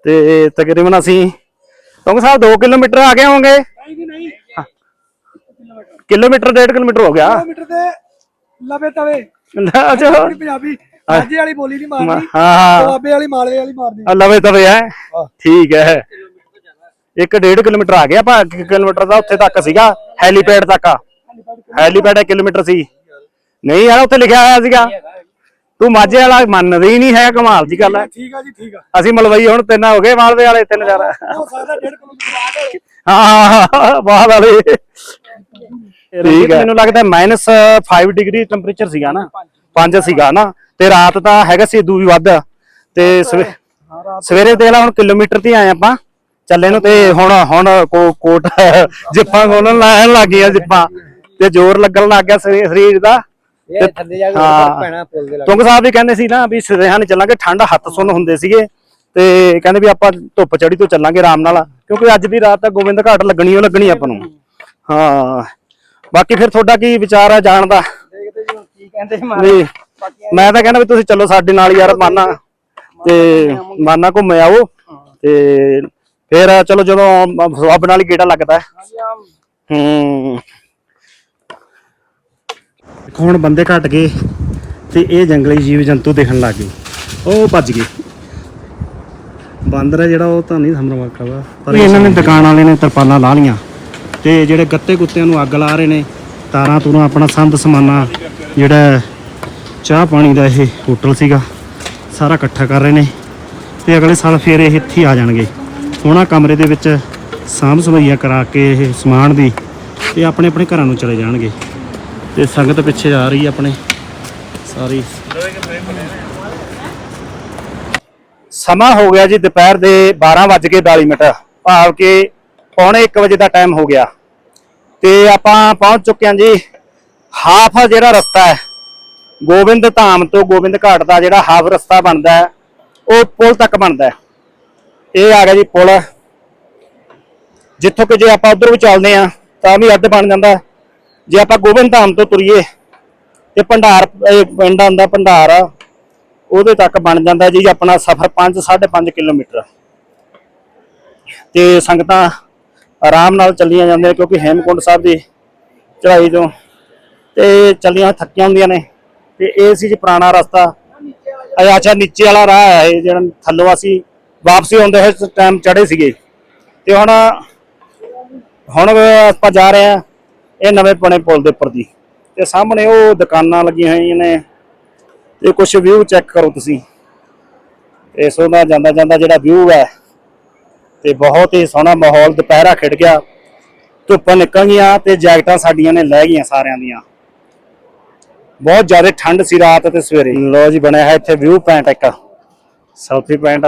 A: ਤੇ ਤਕਰੀਬਨ ਅਸੀਂ ਤੁੰਗ ਸਾਹਿਬ 2 ਕਿਲੋਮੀਟਰ ਆ ਗਏ ਹੋਵਾਂਗੇ? ਹਾਂ। ਕਿਲੋਮੀਟਰ 1.5 ਕਿਲੋਮੀਟਰ ਹੋ ਗਿਆ।
D: ਕਿਲੋਮੀਟਰ ਦੇ ਲਵੇ ਤਵੇ।
A: ਅੱਛਾ।
D: ਆਪਣੀ ਪੰਜਾਬੀ ਮਾਝੇ ਵਾਲੀ ਬੋਲੀ ਨਹੀਂ ਮਾਰਨੀ
A: ਹਾਂ
D: ਦੁਆਬੇ ਵਾਲੀ ਮਾਲਵੇ ਵਾਲੀ ਮਾਰਨੀ।
A: ਆ ਲਵੇ ਤਵੇ ਹੈ। ਠੀਕ ਹੈ। ਇੱਕ ਡੇਢ ਕਿਲੋਮੀਟਰ ਆ ਗਿਆ ਆਪਾਂ ਇੱਕ ਕਿਲੋਮੀਟਰ ਦਾ ਉੱਥੇ ਤੱਕ ਸੀਗਾ ਹੈਲੀਪੈਡ ਤੱਕ। ਹੈਲੀਪੈਡ 1 ਕਿਲੋਮੀਟਰ ਸੀ। ਨਹੀਂ ਯਾਰ ਉੱਥੇ ਲਿਖਿਆ ਹੋਇਆ ਸੀਗਾ। ਤੂੰ ਮਾਝੇ ਵਾਲਾ ਮੰਨਦੇ ਹੀ ਨਹੀਂ ਹੈ ਕਮਾਲ ਦੀ ਗੱਲ ਹੈ।
D: ਠੀਕ ਆ ਜੀ ਠੀਕ ਆ।
A: ਅਸੀਂ ਮਲਵਈ ਹੁਣ ਤਿੰਨ ਹੋ ਗਏ ਮਾਲਵੇ ਵਾਲੇ ਤਿੰਨ ਚਾਰ
D: ਹੋ ਸਕਦਾ ਡੇਢ ਕਿਲੋਮੀਟਰ ਬਾਅਦ ਹੋਵੇ।
A: ਹਾਂ ਬਾਹਰ ਵਾਲੇ। ਠੀਕ ਹੈ। ਮੈਨੂੰ ਲੱਗਦਾ -5 ਡਿਗਰੀ ਟੈਂਪਰੇਚਰ ਸੀਗਾ ਨਾ। 5 ਸੀਗਾ ਨਾ। ਤੇ ਰਾਤ ਤਾਂ ਹੈਗਾ ਸੀ ਦੂ ਵੀ ਵੱਧ। ਤੇ ਸਵੇ- ਸਵੇਰੇ ਦੇਖ ਲਾ ਹੁਣ ਕਿਲੋਮੀਟਰ ਤੇ ਆਏ ਆਪਾਂ। ਚੱਲੇ ਨੂੰ ਤੇ ਹੁਣ ਹੁਣ ਕੋਟ ਜਿੱਪਾਂ ਖੋਲਣ ਲੈਣ ਲੱਗ ਗਈਆਂ ਜਿੱਪਾਂ। ਤੇ ਜ਼ੋਰ ਲੱਗਣ ਲੱਗ ਗਿਆ ਸਰੀ- ਸਰੀਰ ਦਾ। ਤੁੰਗ ਸਾਹਿਬ ਵੀ ਕਹਿੰਦੇ ਸੀ ਨਾ ਵੀ ਸਦਿਆਂ ਨਹੀਂ ਚੱਲਾਂਗੇ ਠੰਡ ਹੱਥ ਸੁੰਨ ਹੁੰਦੇ ਸੀਗੇ। ਤੇ ਕਹਿੰਦੇ ਵੀ ਆਪਾਂ ਧੁੱਪ ਚੜੀ ਤੋਂ ਚੱਲਾਂਗੇ ਆਰਾਮ ਨਾਲ। ਕਿਉਂਕਿ ਅੱਜ ਦੀ ਰਾਤ ਤਾਂ ਗੋਬਿੰਦ ਘਾਟ ਲੱਗਣੀ ਓ ਲੱਗਣੀ ਆਪਾਂ ਨੂੰ। ਹਾਂ। ਬਾਕੀ ਫਿਰ ਤੁਹਾਡਾ ਕੀ ਵਿਚਾਰ ਹੈ ਜਾਣ ਦਾ?
B: ਕੀ ਕਹਿੰਦੇ
A: ਵੀ ਮੈਂ ਤਾਂ ਕਹਿੰਦਾ ਵੀ ਤੁਸੀਂ ਚੱਲੋ ਸਾਡੇ ਨਾਲ ਯਾਰ ਮਾਨਾ। ਤੇ ਮਾਨਾ ਘੁੰਮ ਆਓ। ਤੇ ਫਿਰ ਚਲੋ ਜਦੋਂ ਸਵਾਬ ਨਾਲ ਹੀ ਗੇੜਾ ਲੱਗਦਾ ਹੈ। ਹੁਣ ਬੰਦੇ ਘਟ ਗਏ ਤੇ ਇਹ ਜੰਗਲੀ ਜੀਵ ਜੰਤੂ ਦਿਖਣ ਲੱਗ ਗਏ। ਉਹ ਭੱਜ ਗਏ। ਬਾਂਦਰ ਹੈ ਜਿਹੜਾ ਉਹ ਤਾਂ ਨਹੀਂ ਸਮਝ ਵਾਕਾ ਪਰ ਇਹਨਾਂ ਨੇ ਦੁਕਾਨ ਵਾਲੇ ਨੇ ਤਰਪਾਲਾਂ ਲਾ ਲੀਆਂ ਤੇ ਜਿਹੜੇ ਗੱਤੇ ਕੁੱਤਿਆਂ ਨੂੰ ਅੱਗ ਲਾ ਰਹੇ ਨੇ, ਤਾਰਾਂ ਤੂਰਾਂ ਆਪਣਾ ਸੰਦ ਸਮਾਨਾ ਜਿਹੜਾ ਚਾਹ ਪਾਣੀ ਦਾ ਇਹ ਹੋਟਲ ਸੀਗਾ, ਸਾਰਾ ਇਕੱਠਾ ਕਰ ਰਹੇ ਨੇ ਤੇ ਅਗਲੇ ਸਾਲ ਫੇਰ ਇਹ ਇੱਥੇ ਆ ਜਾਣਗੇ। ਹੁਣ ਆਹ ਕਮਰੇ ਦੇ ਵਿੱਚ ਸਾਂਭ ਸਵਈਆ ਕਰਾ ਕੇ ਇਹ ਸਮਾਨ ਦੀ ਤੇ ਆਪਣੇ ਆਪਣੇ ਘਰਾਂ ਨੂੰ ਚਲੇ ਜਾਣਗੇ। ਤੇ ਸੰਗਤ ਪਿੱਛੇ ਆ ਰਹੀ ਆਪਣੇ, ਸਾਰੀ। ਸਮਾਂ ਹੋ ਗਿਆ ਜੀ, ਦੁਪਹਿਰ ਦੇ 12:42 ਮਿੰਟ। ਭਾਵ ਕਿ ਪੌਣੇ 1 ਵਜੇ ਦਾ ਟਾਈਮ ਹੋ ਗਿਆ। ਤੇ ਆਪਾਂ ਪਹੁੰਚ ਚੁੱਕੇ ਹਾਂ ਜੀ ਹਾਫ ਜਿਹੜਾ ਰਸਤਾ ਹੈ ਗੋਬਿੰਦ ਧਾਮ ਤੋਂ ਗੋਬਿੰਦ ਘਾਟ ਦਾ ਜਿਹੜਾ ਹਾਫ ਰਸਤਾ ਬਣਦਾ ਹੈ ਉਹ ਪੁਲ ਤੱਕ ਬਣਦਾ ਇਹ ਆ ਗਿਆ ਜੀ ਪੁਲ। ਜਿੱਥੋਂ ਕਿ ਜੇ ਆਪਾਂ ਉਧਰ ਵੀ ਚੱਲਦੇ ਆ ਤਾਂ ਵੀ ਅੱਧ ਬਣ ਜਾਂਦਾ ਜੇ ਆਪਾਂ ਗੋਬਿੰਦ ਧਾਮ ਤੋਂ ਤੁਰੀਏ ਤੇ ਭੰਡਾਰ ਇਹ ਪਿੰਡ ਆਂਦਾ ਭੰਡਾਰ ਆ, ਉਹਦੇ ਤੱਕ ਬਣ ਜਾਂਦਾ ਜੀ ਆਪਣਾ ਸਫ਼ਰ 5 5.5 ਕਿਲੋਮੀਟਰ। ਤੇ ਸੰਗਤਾਂ ਆਰਾਮ ਨਾਲ ਚੱਲੀਆਂ ਜਾਂਦੀਆਂ ਕਿਉਂਕਿ ਹੇਮਕੁੰਡ ਸਾਹਿਬ ਦੀ ਚੜ੍ਹਾਈ ਤੋਂ। ਤੇ ਚੱਲੀਆਂ ਥੱਕੀਆਂ ਹੁੰਦੀਆਂ ਨੇ। ਤੇ ਇਹ ਸੀ ਜੀ ਪੁਰਾਣਾ ਰਸਤਾ। ਇਹ ਅੱਛਾ ਨੀਚੇ ਵਾਲਾ ਰਾਹ ਹੈ ਇਹ, ਜਿਹੜਾ ਥੱਲੋਂ ਅਸੀਂ ਵਾਪਸੀ ਆਉਂਦੇ ਹੋਏ ਟਾਈਮ ਚੜੇ ਸੀਗੇ। ਤੇ ਹੁਣ ਹੁਣ ਆਪਾਂ ਜਾ ਰਹੇ ਆ ਇਹ ਨਵੇਂ ਪਣੇ ਪੁਲ ਦੇ ਉੱਪਰ ਦੀ। ਤੇ ਸਾਹਮਣੇ ਉਹ ਦੁਕਾਨਾਂ ਲੱਗੀਆਂ ਹੋਈਆਂ ਨੇ। ਤੇ ਕੁਝ ਵਿਊ ਚੈੱਕ ਕਰੋ ਤੁਸੀਂ। ਇਸ ਦਾ ਜਾਂਦਾ ਜਾਂਦਾ ਜਿਹੜਾ ਵਿਊ ਹੈ ਤੇ ਬਹੁਤ ਹੀ ਸੋਹਣਾ ਮਾਹੌਲ ਦੁਪਹਿਰਾ ਖਿੜ ਗਿਆ। ਧੁੱਪਾਂ ਨਿਕਲ ਗਈਆਂ ਤੇ ਜੈਕਟਾਂ ਸਾਡੀਆਂ ਨੇ ਲੈ ਗਈਆਂ ਸਾਰਿਆਂ ਦੀਆਂ। ਬਹੁਤ ਜ਼ਿਆਦਾ ਠੰਡ ਸੀ ਰਾਤ ਤੇ ਸਵੇਰੇ। ਲੋ ਜੀ ਬਣਿਆ ਹੈ ਇੱਥੇ ਵਿਊ ਪੁਆਇੰਟ ਇੱਕ। ਸਾਊਥੀ ਪੁਆਇੰਟ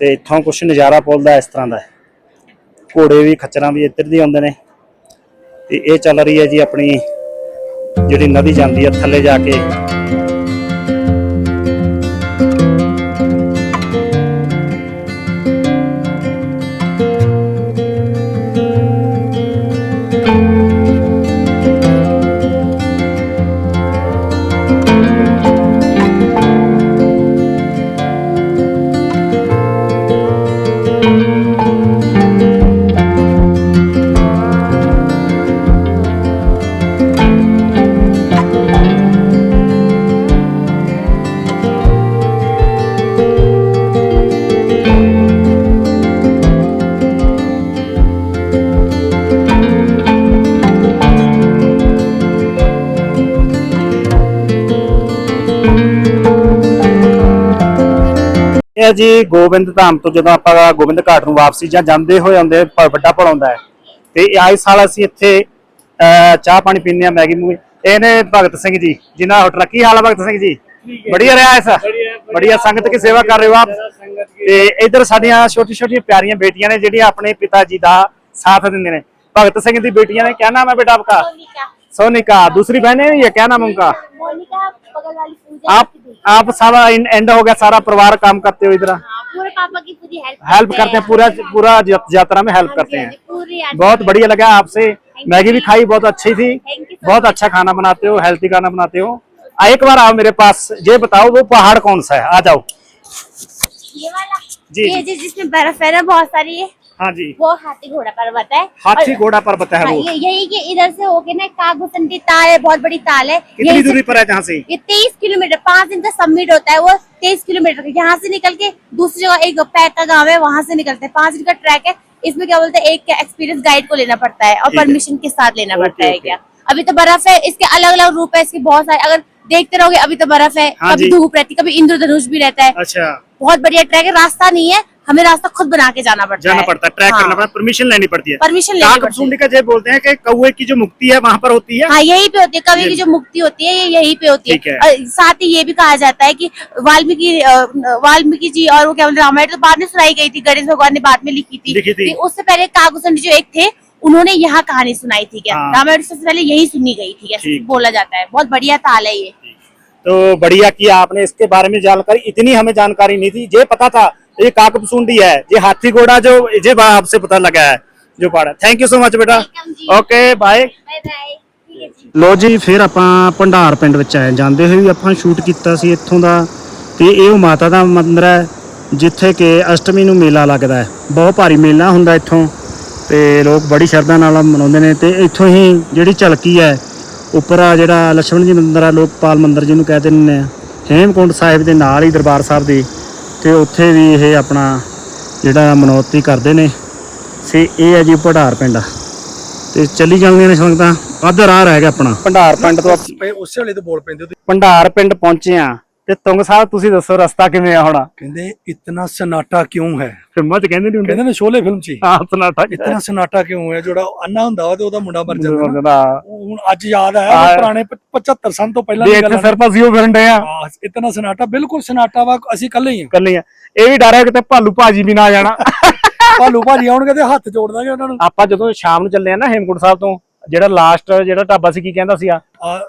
A: ਤੇ ਇੱਥੋਂ ਕੁਝ ਨਜ਼ਾਰਾ ਪੁੱਲ ਦਾ ਇਸ ਤਰ੍ਹਾਂ ਦਾ ਘੋੜੇ ਵੀ ਖੱਚਰਾਂ ਵੀ ਇੱਧਰ ਦੀ ਆਉਂਦੇ ਨੇ। ਤੇ ਇਹ ਚੱਲ ਰਹੀ ਹੈ ਜੀ ਆਪਣੀ ਜਿਹੜੀ ਨਦੀ ਜਾਂਦੀ ਹੈ ਥੱਲੇ ਜਾ ਕੇ। ਇਹ ਜੀ ਗੋਬਿੰਦ ਧਾਮ ਤੋਂ ਜਦੋਂ ਆਪਾਂ ਗੋਬਿੰਦ ਘਾਟ ਨੂੰ ਵਾਪਸੀ ਜਾਂ ਜਾਂਦੇ ਹੋਏ ਆਉਂਦੇ ਵੱਡਾ ਭੜ ਆਉਂਦਾ ਹੈ। ਤੇ ਆਏ ਸਾਲ ਅਸੀਂ ਇੱਥੇ ਚਾਹ ਪਾਣੀ ਪੀਂਦੇ ਆ ਮੈਗੀ ਨੂੰ ਇਹਨੇ ਭਗਤ ਸਿੰਘ ਜੀ ਜਿਨ੍ਹਾਂ ਹੋਟਲ ਕੀ ਹਾਲ ਭਗਤ ਸਿੰਘ ਜੀ? ਬੜੀਆ ਰਿਹਾ ਇਸ? ਬੜੀਆ ਸੰਗਤ ਦੀ ਸੇਵਾ ਕਰ ਰਹੇ ਤੇ ਇਧਰ ਸਾਡੀਆਂ ਛੋਟੀ ਛੋਟੀਆਂ ਪਿਆਰੀਆਂ ਬੇਟੀਆਂ ਨੇ ਜਿਹੜੀਆਂ ਆਪਣੇ ਪਿਤਾ ਜੀ ਦਾ ਸਾਥ ਦਿੰਦੇ ਨੇ। ਭਗਤ ਸਿੰਘ ਦੀ ਬੇਟੀਆਂ ਨੇ ਕਿਆ
F: ਨਾਮ
A: ਹੈ ਬੇਟਾ ਆਪਕਾ? ਸੋਨਿਕਾ। ਦੂਸਰੀ ਬਹਿਨ ਹੈ ਇਹ ਕਿਆ
F: ਨਾਮ बगल वाली पूजा
A: आप आप सारा एंड हो गया सारा परिवार काम करते हो इधर।
F: हाँ, पूरे पापा की पूरी हेल्प
A: हेल्प करते हैं पूरा पूरा यात्रा में हेल्प करते हैं। बहुत बढ़िया लगा आपसे। मैगी भी खाई बहुत अच्छी थी। बहुत अच्छा खाना बनाते हो हेल्थी खाना बनाते हो। एक बार आओ मेरे पास। ये बताओ वो पहाड़ कौन सा है? आ जाओ।
F: ये वाला?
A: जी, जी।
F: जी जिसमें बर्फ़ है ना बहुत सारी है
A: हाँ जी।
F: वो हाथी घोड़ा पर्वत है।
A: हाथी घोड़ा पर्वत है
F: हाँ,
A: वो।
F: यही के इधर से होके ना कागुसंडी ताल है बहुत बड़ी ताल है।
A: कितनी दूरी पर है जहाँ से?
F: ये तेईस किलोमीटर पाँच दिन का सबमिट होता है वो तेईस किलोमीटर। यहाँ से निकल के दूसरी जगह एक पैक गाँव है वहाँ से निकलते हैं। पाँच दिन का ट्रैक है। इसमें क्या बोलते हैं एक एक्सपीरियंस गाइड को लेना पड़ता है और परमिशन के साथ लेना पड़ता है क्या? अभी तो बर्फ़ है इसके अलग अलग रूप है इसके बहुत सारे। अगर देखते रहोगे अभी तो बर्फ़ है
A: हाँ
F: कभी धूप रहती है कभी इंद्रधनुष भी रहता है।
A: अच्छा।
F: बहुत बढ़िया ट्रैक है रास्ता नहीं है हमें रास्ता खुद बना के जाना पड़ता
A: जाना
F: है।
A: पड़ता है ट्रैक करना पड़ता है परमिशन लेनी पड़ती है।
F: परमिशन लेनी पड़ती है।
A: जय बोलते हैं कि कौए की जो मुक्ति है वहाँ पर होती है।
F: हाँ यही पे होती है कवि की जो। मुक्ति होती है ये यही पे होती है।
A: है।
F: और साथ ही ये भी कहा जाता है कि वाल्मीकि वाल्मीकि जी और वो क्या बोलते हैं, रामायण तो बाद में सुनाई गई थी गणेश भगवान ने बाद में लिखी थी। उससे पहले कागुसंडी जो एक थे उन्होंने यहाँ कहानी सुनाई थी क्या?
A: हाँ।
F: रामायण सबसे पहले यही सुनी गई थी बोला जाता है। बहुत बढ़िया ताल है ये।
A: तो बढ़िया किया आपने इसके बारे में जानकारी इतनी हमें जानकारी नहीं थी ये पता था ये काकपसुंडी है ये हाथी घोड़ा जो ये बा- आपसे पता लगा है जो पढ़ा थैंक यू सो मच बेटा
F: Welcome जी।
A: ਓਕੇ ਬਾਏ
F: बाय बाय ठीक है जी
A: ਲੋ ਜੀ ਫਿਰ ਆਪਾਂ ਭੰਡਾਰ ਪਿੰਡ ਵਿੱਚ ਆਏ ਜਾਂਦੇ ਹੋਏ ਵੀ ਆਪਾਂ ਸ਼ੂਟ ਕੀਤਾ ਸੀ ਇੱਥੋਂ ਦਾ ਤੇ ਇਹ ਉਹ ਮਾਤਾ ਦਾ ਮੰਦਿਰ ਹੈ ਜਿੱਥੇ ਕਿ ਅਸ਼ਟਮੀ ਨੂੰ ਮੇਲਾ ਲੱਗਦਾ ਹੈ ਬਹੁਤ ਭਾਰੀ ਮੇਲਾ ਹੁੰਦਾ ਇੱਥੋਂ ਤੇ ਲੋਕ ਬੜੀ ਸ਼ਰਧਾ ਨਾਲ ਮਨਾਉਂਦੇ ਨੇ ਤੇ ਇੱਥੋਂ ਹੀ ਜਿਹੜੀ ਝਲਕੀ ਹੈ ਉੱਪਰ ਆ ਜਿਹੜਾ ਲక్ష్ਮਣ ਜੀ ਮੰਦਰ ਆ ਲੋਕਪਾਲ ਮੰਦਰ ਜਿਹਨੂੰ ਕਹਿੰਦੇ ਨੇ ਹੇਮਕੁੰਡ ਸਾਹਿਬ ਦੇ ਨਾਲ ਹੀ ਦਰਬਾਰ ਸਾਹਿਬ ਦੇ। ਤੇ ਉੱਥੇ ਵੀ ਇਹ ਆਪਣਾ ਜਿਹੜਾ ਮਨੋਤੀ ਕਰਦੇ ਨੇ। ਸੇ ਇਹ ਹੈ ਜੀ ਭੰਡਾਰ ਪਿੰਡ। ਤੇ ਚੱਲੀ ਜਾਂਦੀਆਂ ਨੇ ਸੰਗਤਾਂ। ਅੱਧਾ ਰਾਹ ਰਹਿ ਗਿਆ ਆਪਣਾ। ਭੰਡਾਰ ਪਿੰਡ ਤੋਂ
D: ਉਸੇ ਵੇਲੇ ਤੋਂ ਬੋਲ ਪੈਂਦੇ
A: ਭੰਡਾਰ ਪਿੰਡ ਪਹੁੰਚੇ ਆ ਤੇ ਤੁੰਗ ਸਾਹਿਬ ਤੁਸੀਂ ਦੱਸੋ ਰਸਤਾ ਕਿਵੇਂ ਆ ਹੋਣਾ?
D: ਕਹਿੰਦੇ ਇਤਨਾ ਸਨਾਟਾ ਕਿਉਂ ਹੈ?
A: 'ਚ ਕਹਿੰਦੇ ਨਹੀਂ ਹੁੰਦੇ?
D: ਕਹਿੰਦੇ ਨੇ ਸ਼ੋਲੇ ਫਿਲਮ 'ਚ ਹੀ,
A: ਹਾਂ ਸਨਾਟਾ
D: ਇਤਨਾ ਸਨਾਟਾ ਕਿਉਂ ਹੈ? ਜਿਹੜਾ ਅੰਨਾ ਹੁੰਦਾ ਵਾ ਤੇ ਉਹਦਾ ਮੁੰਡਾ ਮਰ ਜਾਂਦਾ ਨਾ।
A: ਦਾ
D: ਉਹ ਹੁਣ ਅੱਜ ਯਾਦ ਆਇਆ
A: ਹਾਂ।
D: ਉਹ ਪੁਰਾਣੇ 75 ਸਾਲ ਤੋਂ ਪਹਿਲਾਂ
A: ਵੀ
D: ਦੀ
A: ਇੱਥੇ
D: ਗੱਲ
A: ਸਿਰਫ ਅਸੀਂ ਉਹ ਫਿਰਨ ਡਏ ਆ।
D: ਹਾਂ ਇਤਨਾ ਸਨਾਟਾ ਬਿਲਕੁਲ ਸਨਾਟਾ ਵਾ ਅਸੀਂ ਇਕੱਲੇ ਹੀ ਆ।
A: ਕੱਲੀ ਆ। ਇਹ ਵੀ ਡਰ ਹੈ ਕਿਤੇ ਭਾਲੂ ਭਾਜੀ ਵੀ ਨਾ ਆ ਜਾਣਾ।
D: ਭਾਲੂ ਭਾਜੀ ਆਉਣਗੇ ਤੇ ਹੱਥ ਜੋੜ ਦਾਂਗੇ ਉਹਨਾਂ ਨੂੰ।
A: ਆਪਾਂ ਜਦੋਂ ਸ਼ਾਮ ਨੂੰ ਚੱਲੇ ਆ ਨਾ ਹੇਮਕੁੰਟ ਸਾਹਿਬ ਤੋਂ ਜਿਹੜਾ ਲਾਸਟ ਜਿਹੜਾ ਢਾਬਾ ਸੀ ਕੀ ਕਹਿੰਦਾ ਸੀ ਆ?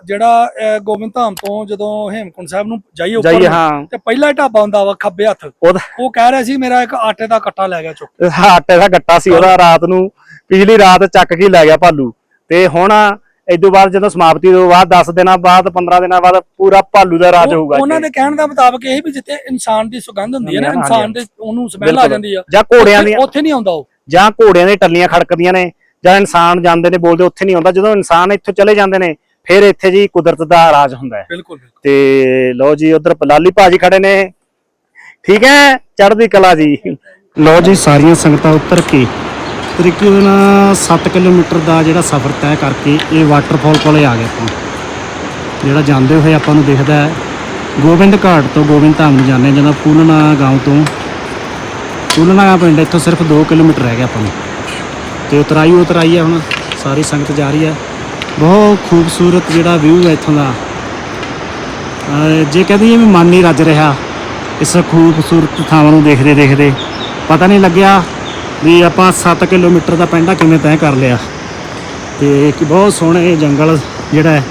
D: ਜਿਹੜਾ ਅਹ, ਗੋਬਿੰਦ ਧਾਮ ਤੋਂ ਜਦੋਂ ਹੇਮਕੁੰਟ ਸਾਹਿਬ ਨੂੰ ਜਾਈਏ ਉੱਪਰ
A: ਜਾਈਏ
D: ਨੂੰ,
A: ਹਾਂ।
D: ਤੇ ਪਹਿਲਾ ਹੀ ਢਾਬਾ ਹੁੰਦਾ ਵਾ ਖੱਬੇ ਹੱਥ।
A: ਉਹਦਾ
D: ਉਹ ਕਹਿ ਰਿਹਾ ਸੀ ਮੇਰਾ ਇੱਕ ਆਟੇ ਦਾ ਕੱਟਾ ਲੈ ਗਿਆ ਚੁੱਕ
A: ਆਟੇ ਦਾ ਗੱਟਾ ਸੀ ਉਹਦਾ ਰਾਤ ਨੂੰ ਪਿਛਲੀ ਰਾਤ ਚੱਕ ਕੇ ਲੈ ਗਿਆ ਭਾਲੂ। ਤੇ ਹੁਣ ਇਦੋਂ ਬਾਅਦ ਜਦੋਂ ਸਮਾਪਤੀ ਤੋਂ ਬਾਅਦ 10 ਦਿਨਾਂ ਬਾਅਦ 15 ਦਿਨਾਂ ਬਾਅਦ ਪੂਰਾ ਭਾਲੂ ਦਾ ਰਾਜ ਹੋਊਗਾ
D: ਉਹਨਾਂ। ਦੇ ਕਹਿਣ ਦਾ ਮੁਤਾਬਕ ਇਹ ਵੀ ਜਿੱਥੇ ਇਨਸਾਨ ਦੀ ਸੁਗੰਧ ਹੁੰਦੀ ਹੈ ਨਾ
A: ਹਾਂਜੀ,
D: ਇਨਸਾਨ ਦੇ ਉਹਨੂੰ ਸਮੈਲ ਆ
A: ਬਿਲਕੁਲ।
D: ਜਾਂਦੀ ਆ।
A: ਜਾਂ ਘੋੜਿਆਂ ਦੀਆਂ
D: ਉੱਥੇ ਨਹੀਂ ਆਉਂਦਾ ਉਹ।
A: ਜਾਂ ਘੋੜਿਆਂ ਦੀਆਂ ਟੱਲੀਆਂ ਖੜਕਦੀਆਂ ਨੇ ਜਾਂ ਇਨਸਾਨ ਜਾਂਦੇ ਨੇ ਬੋਲਦੇ ਉੱਥੇ ਨਹੀਂ ਆਉਂਦਾ। ਜਦੋਂ ਇਨਸਾਨ ਇੱਥੋਂ ਚਲੇ ਜਾਂਦੇ ਨੇ ਫਿਰ ਇੱਥੇ ਜੀ ਕੁਦਰਤ ਦਾ ਰਾਜ ਹੁੰਦਾ ਹੈ।
D: ਬਿਲਕੁਲ
A: ਤੇ ਲਓ ਜੀ ਉਧਰ ਲਾਲੀ ਭਾਜੀ ਖੜੇ ਨੇ। ਠੀਕ ਹੈ ਚੜ੍ਹਦੀ ਕਲਾ ਜੀ। ਲਓ ਜੀ ਸਾਰੀਆਂ ਸੰਗਤਾਂ ਉੱਤਰ ਕੇ ਤਕਰੀਬਨ 7 ਕਿਲੋਮੀਟਰ ਦਾ ਜਿਹੜਾ ਸਫ਼ਰ ਤੈਅ ਕਰਕੇ ਇਹ ਵਾਟਰਫਾਲ ਕੋਲੇ ਆ ਗਏ ਆਪਾਂ। ਜਿਹੜਾ ਜਾਂਦੇ ਹੋਏ ਆਪਾਂ ਨੂੰ ਦਿਖਦਾ ਹੈ ਗੋਬਿੰਦ ਘਾਟ ਤੋਂ ਗੋਬਿੰਦ ਧਾਮ ਨੂੰ ਜਾਂਦੇ ਹਾਂ ਜਦੋਂ ਫੂਲਣਾ ਗਾਉਂ ਤੋਂ। ਫੂਲਣਾ ਪਿੰਡ ਇੱਥੋਂ ਸਿਰਫ 2 ਕਿਲੋਮੀਟਰ ਰਹਿ ਗਿਆ ਆਪਾਂ ਨੂੰ। ਤੇ ਉਤਰਾਈ ਉਤਰਾਈ ਹੈ ਹੁਣ, ਸਾਰੀ ਸੰਗਤ ਜਾ ਰਹੀ ਹੈ ਬਹੁਤ ਖੂਬਸੂਰਤ ਜਿਹੜਾ ਵਿਊ ਹੈ ਇੱਥੋਂ ਦਾ। ਜੇ ਕਹਦੀ ਵੀ ਮਨ ਨਹੀਂ ਰੱਜ ਰਿਹਾ, ਇਸ ਖੂਬਸੂਰਤ ਥਾਵਾਂ ਨੂੰ ਦੇਖਦੇ ਦੇਖਦੇ, ਪਤਾ ਨਹੀਂ ਲੱਗਿਆ ਵੀ ਆਪਾਂ 7 ਕਿਲੋਮੀਟਰ ਦਾ ਪੈਂਡਾ ਕਿਵੇਂ ਤੈਅ ਕਰ ਲਿਆ। ਤੇ ਇੱਕ ਬਹੁਤ ਸੋਹਣੇ ਜੰਗਲ ਜਿਹੜਾ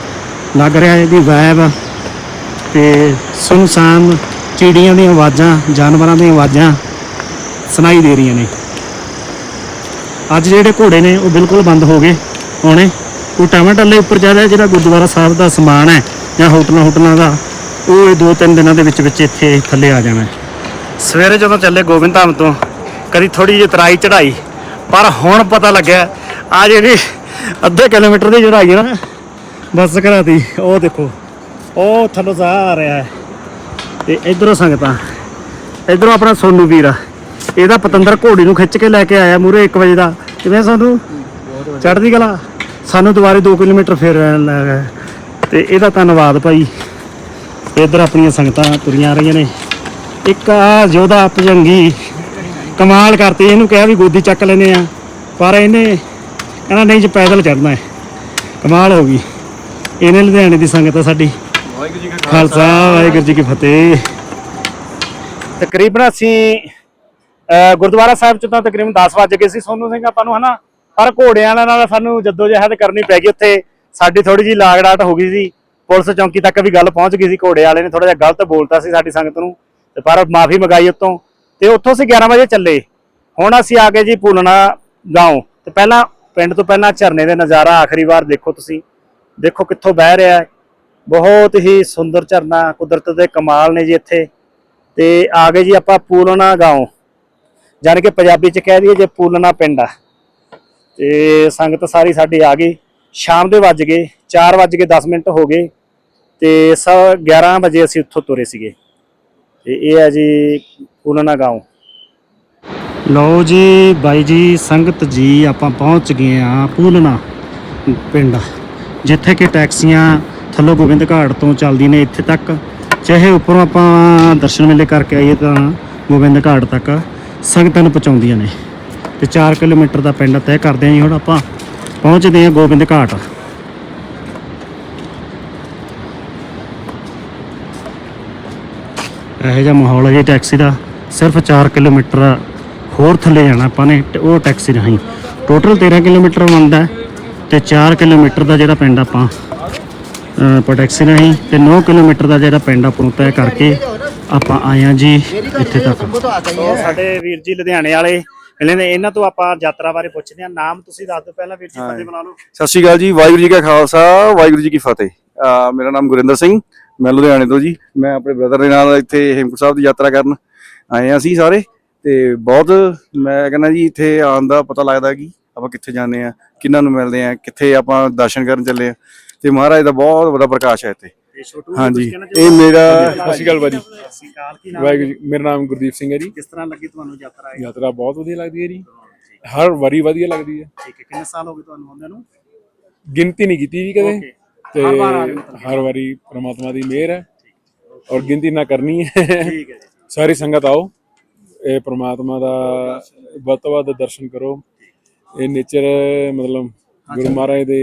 A: ਲੱਗ ਰਿਹਾ ਇਹਦੀ ਵੈਬ ਤੇ ਸੁਨਸਾਨ ਚਿੜੀਆਂ ਦੀਆਂ ਆਵਾਜ਼ਾਂ, ਜਾਨਵਰਾਂ ਦੀਆਂ ਆਵਾਜ਼ਾਂ ਸੁਣਾਈ ਦੇ ਰਹੀਆਂ ਨੇ। ਅੱਜ ਜਿਹੜੇ ਘੋੜੇ ਨੇ, ਉਹ ਬਿਲਕੁਲ ਬੰਦ ਹੋ ਗਏ ਆਉਣੇ ਉਹ ਟਾਵੇਂ ਟੱਲੇ ਉੱਪਰ ਜਾ ਰਿਹਾ ਜਿਹੜਾ ਗੁਰਦੁਆਰਾ ਸਾਹਿਬ ਦਾ ਸਮਾਨ ਹੈ, ਜਾਂ ਹੋਟਲਾਂ ਹੋਟਲਾਂ ਦਾ, ਉਹ ਇਹ ਦੋ ਤਿੰਨ ਦਿਨਾਂ ਦੇ ਵਿੱਚ ਵਿੱਚ ਇੱਥੇ ਥੱਲੇ ਆ ਜਾਣਾ ਸਵੇਰੇ ਜਦੋਂ ਚੱਲੇ ਗੋਬਿੰਦ ਧਾਮ ਤੋਂ, ਕਦੀ ਥੋੜੀ ਜਿਹੀ ਤਰਾਈ ਚੜਾਈ ਪਰ ਹੁਣ ਪਤਾ ਲੱਗਿਆ, ਆ ਜਿਹੜੀ ਅੱਧੇ ਕਿਲੋਮੀਟਰ ਦੀ ਚੜਾਈ ਹੈ ਨਾ, ਬੱਸ ਕਰਾਤੀ ਉਹ ਦੇਖੋ, ਉਹ ਥੱਲੋਂ ਸਾਹ ਆ ਰਿਹਾ ਹੈ। ਤੇ ਇਧਰੋਂ ਸੰਗਤਾਂ, ਇਧਰੋਂ ਆਪਣਾ ਸੋਨੂ ਵੀਰ ਆ। ਇਹਦਾ ਪਤੰਦਰ ਘੋੜੀ ਨੂੰ ਖਿੱਚ ਕੇ ਲੈ ਕੇ ਆਇਆ ਮੂਰੇ 1 ਵਜੇ ਦਾ। ਕਿਵੇਂ ਸਾਨੂੰ ਚੜ੍ਹਦੀ ਕਲਾ? ਸਾਨੂੰ ਦੁਬਾਰੇ 2 ਕਿਲੋਮੀਟਰ ਫੇਰ ਤੇ ਇਹਦਾ ਧੰਨਵਾਦ ਭਾਈ। ਇਧਰ ਆਪਣੀਆਂ ਸੰਗਤਾਂ ਤੁਰੀਆਂ ਆ ਰਹੀਆਂ ਨੇ। ਇੱਕ ਆ ਯੋਧਾ ਭਜੰਗੀ ਕਮਾਲ ਕਰਤੀ। ਇਹਨੂੰ ਕਿਹਾ ਵੀ ਗੋਦੀ ਚੱਕ ਲੈਨੇ ਆ। ਪਰ ਇਹਨੇ ਕਹਿੰਦਾ ਨਹੀਂ ਜੀ ਪੈਦਲ ਚੜਨਾ ਹੈ। ਕਮਾਲ ਹੋ ਗਈ। ਇਹਨੇ ਲੁਧਿਆਣੇ ਦੀ ਸੰਗਤ ਆ ਸਾਡੀ।
E: ਵਾਹਿਗੁਰੂ ਜੀ ਕਾ
A: ਖਾਲਸਾ ਵਾਹਿਗੁਰੂ ਜੀ ਕੀ ਫਤਿਹ। ਤਕਰੀਬਨ ਅਸੀਂ ਗੁਰਦੁਆਰਾ ਸਾਹਿਬ ਚ ਤਾਂ ਤਕਰੀਬਨ 10 ਵਜ ਗਏ ਸੀ। ਸੋਨੂ ਸਿੰਘ, ਆਪਾਂ ਨੂੰ ਹਨਾ ਪਰ ਘੋੜਿਆਂ ਨਾਲ ਸਾਨੂੰ ਜੱਦੋ ਜਹਿਦ ਕਰਨੀ ਪੈ ਗਈ ਉੱਥੇ। ਸਾਡੀ ਥੋੜੀ ਜੀ ਲਾਗਡਾਟ ਹੋ ਗਈ ਸੀ। ਪੁਲਿਸ ਚੌਂਕੀ ਤੱਕ ਵੀ ਗੱਲ ਪਹੁੰਚ ਗਈ ਸੀ। ਘੋੜੇ ਵਾਲੇ ਨੇ ਥੋੜਾ ਜਿਹਾ ਗਲਤ ਬੋਲਤਾ ਸੀ ਸਾਡੀ ਸੰਗਤ ਨੂੰ। ਤੇ ਪਰ ਮਾਫੀ ਮੰਗਾਈ ਉੱਤੋਂ। ਤੇ ਉੱਥੋਂ ਅਸੀਂ 11 ਵਜੇ ਚੱਲੇ। ਹੁਣ ਅਸੀਂ ਆ ਗਏ ਜੀ ਪੂਲਣਾ ਗਾਉਂ। ਤੇ ਪਹਿਲਾਂ, ਪਿੰਡ ਤੋਂ ਪਹਿਲਾਂ ਝਰਨੇ ਦੇ ਨਜ਼ਾਰਾ ਆਖਰੀ ਵਾਰ ਦੇਖੋ ਤੁਸੀਂ। ਦੇਖੋ ਕਿੱਥੋਂ ਬਹਿ ਰਿਹਾ ਹੈ। ਬਹੁਤ ਹੀ ਸੁੰਦਰ ਝਰਨਾ, ਕੁਦਰਤ ਦੇ ਕਮਾਲ ਨੇ ਜੀ ਇੱਥੇ। ਤੇ ਆ ਗਏ ਜੀ ਆਪਾਂ ਪੂਲਣਾ ਗਾਉਂ। ਜਾਣੀ ਕਿ ਪੰਜਾਬੀ ਚ ਕਹਿ ਦਈਏ ਜੇ ਪੂਲਣਾ ਪਿੰਡ ਆ। ਤੇ ਸੰਗਤ ਸਾਰੀ ਸਾਡੀ ਆ ਗਈ। ਸ਼ਾਮ ਦੇ ਵੱਜ ਗਏ 4 ਵੱਜ ਕੇ 10 ਮਿੰਟ ਹੋ ਗਏ। ਤੇ ਸ 11 ਵਜੇ ਅਸੀਂ ਉੱਥੋਂ ਤੁਰੇ ਸੀਗੇ। ਤੇ ਇਹ ਹੈ ਜੀ ਪੂਲਣਾ ਗਾਉਂ। ਲਓ ਜੀ ਬਾਈ ਜੀ, ਸੰਗਤ ਜੀ, ਆਪਾਂ ਪਹੁੰਚ ਗਏ ਆ ਪੂਲਣਾ ਪਿੰਡ। ਜਿੱਥੇ ਕਿ ਟੈਕਸੀਆਂ ਥੱਲੋਂ ਗੋਬਿੰਦ ਘਾਟ ਤੋਂ ਚੱਲਦੀਆਂ ਨੇ ਇੱਥੇ ਤੱਕ। ਚਾਹੇ ਉੱਪਰੋਂ ਆਪਾਂ ਦਰਸ਼ਨ ਮੇਲੇ ਕਰਕੇ ਆਈਏ ਤਾਂ ਗੋਬਿੰਦ ਘਾਟ ਤੱਕ। ਸੰਗਤਾਂ ਨੂੰ ਪਹੁੰਚਾਉਂਦੀਆਂ ਨੇ। ਤੇ 4 ਕਿਲੋਮੀਟਰ ਦਾ ਪਿੰਡ ਤੈਅ ਕਰਦੇ ਹਾਂ ਜੀ ਹੁਣ ਆਪਾਂ। ਪਹੁੰਚਦੇ ਹਾਂ ਗੋਬਿੰਦ ਘਾਟ। ਇਹੋ ਜਿਹਾ ਮਾਹੌਲ ਹੈ ਜੀ ਟੈਕਸੀ ਦਾ। ਸਿਰਫ 4 ਕਿਲੋਮੀਟਰ ਹੋਰ ਥੱਲੇ ਜਾਣਾ ਆਪਾਂ ਨੇ, ਤੇ ਉਹ ਟੈਕਸੀ ਰਾਹੀਂ। ਟੋਟਲ 13 ਕਿਲੋਮੀਟਰ ਬਣਦਾ ਹੈ, ਤੇ 4 ਕਿਲੋਮੀਟਰ ਦਾ ਜਿਹੜਾ ਪਿੰਡ ਆਪਾਂ ਆਪਾਂ ਟੈਕਸੀ ਰਾਹੀਂ, ਤੇ 9 ਕਿਲੋਮੀਟਰ ਦਾ ਜਿਹੜਾ ਪਿੰਡ ਆਪਾਂ ਨੂੰ ਤੈਅ ਕਰਕੇ ਆਪਾਂ ਆਏ ਹਾਂ ਜੀ ਇੱਥੇ ਤੱਕ। ਸਾਡੇ ਵੀਰ ਜੀ ਲੁਧਿਆਣੇ ਵਾਲੇ ਮਿਲੇ ਨੇ ਇਹਨਾਂ ਤੋਂ ਆਪਾਂ ਯਾਤਰਾ ਬਾਰੇ ਪੁੱਛਦੇ ਹਾਂ। ਨਾਮ ਤੁਸੀਂ ਦੱਸ ਦਿਓ ਪਹਿਲਾਂ ਵੀਰ ਜੀ ਫਤਿਹ ਬੁਲਾ ਲਓ।
G: ਸਤਿ ਸ਼੍ਰੀ ਅਕਾਲ ਜੀ ਵਾਹਿਗੁਰੂ ਜੀ ਕਾ ਖਾਲਸਾ ਵਾਹਿਗੁਰੂ ਜੀ ਕੀ ਫਤਿਹ। ਮੇਰਾ ਨਾਮ ਗੁਰਿੰਦਰ ਸਿੰਘ ਮੈਂ ਲੁਧਿਆਣੇ ਤੋਂ ਜੀ। ਮੈਂ ਆਪਣੇ ਬ੍ਰਦਰ ਦੇ ਨਾਲ ਇੱਥੇ ਹੇਮਕੁੰਟ ਸਾਹਿਬ ਦੀ ਯਾਤਰਾ ਕਰਨ ਆਏ ਹਾਂ ਅਸੀਂ ਸਾਰੇ। ਤੇ ਬਹੁਤ ਮੈਂ ਕਹਿੰਦਾ ਜੀ ਇੱਥੇ ਆਉਣ ਦਾ ਪਤਾ ਲੱਗਦਾ ਕਿ ਆਪਾਂ ਕਿੱਥੇ ਜਾਂਦੇ ਆ ਕਿੰਨਾਂ ਨੂੰ ਮਿਲਦੇ ਆ ਕਿੱਥੇ ਆਪਾਂ ਦਰਸ਼ਨ ਕਰਨ ਚੱਲੇ ਆ ਤੇ ਮਹਾਰਾਜ ਦਾ ਬਹੁਤ ਵੱਡਾ ਪ੍ਰਕਾਸ਼ ਹੈ ਇੱਥੇ।
A: ਤੇ ਛੋਟੂ
G: ਹਾਂਜੀ। ਇਹ ਮੇਰਾ
H: ਸਤਿ ਸ਼੍ਰੀ ਅਕਾਲ ਭਾਜੀ।
A: ਸ੍ਰੀ ਅਕਾਲ ਕੀ ਨਾਮ
H: ਵਾਹਿਗੁਰੂ ਜੀ ਮੇਰਾ ਨਾਮ ਗੁਰਦੀਪ ਸਿੰਘ ਹੈ ਜੀ।
A: ਕਿਸ ਤਰ੍ਹਾਂ ਲੱਗੀ ਤੁਹਾਨੂੰ ਯਾਤਰਾ ਇਹ?
H: ਯਾਤਰਾ ਬਹੁਤ ਵਧੀਆ ਲੱਗਦੀ ਹੈ ਜੀ। ਹਰ ਵਾਰੀ ਵਧੀਆ ਲੱਗਦੀ ਹੈ।
A: ਠੀਕ ਹੈ ਕਿੰਨੇ ਸਾਲ ਹੋ ਗਏ ਤੁਹਾਨੂੰ ਆਉਂਦਿਆਂ ਨੂੰ?
H: ਗਿਣਤੀ ਨਹੀਂ ਕੀਤੀ ਜੀ ਕਦੇ. ਤੇ
A: ਹਰ ਵਾਰੀ
H: ਪ੍ਰਮਾਤਮਾ ਦੀ ਮਿਹਰ ਹੈ। ਔਰ ਗਿਣਤੀ ਨਾ ਕਰਨੀ ਹੈ।
A: ਠੀਕ ਹੈ ਜੀ।
H: ਸਾਰੀ ਸੰਗਤ ਆਓ। ਇਹ ਪ੍ਰਮਾਤਮਾ ਦਾ ਵੱਧ ਤੋਂ ਵੱਧ ਦਰਸ਼ਨ ਕਰੋ। ਇਹ ਨੇਚਰ ਮਤਲਬ ਗੁਰੂ ਮਹਾਰਾਜ ਦੇ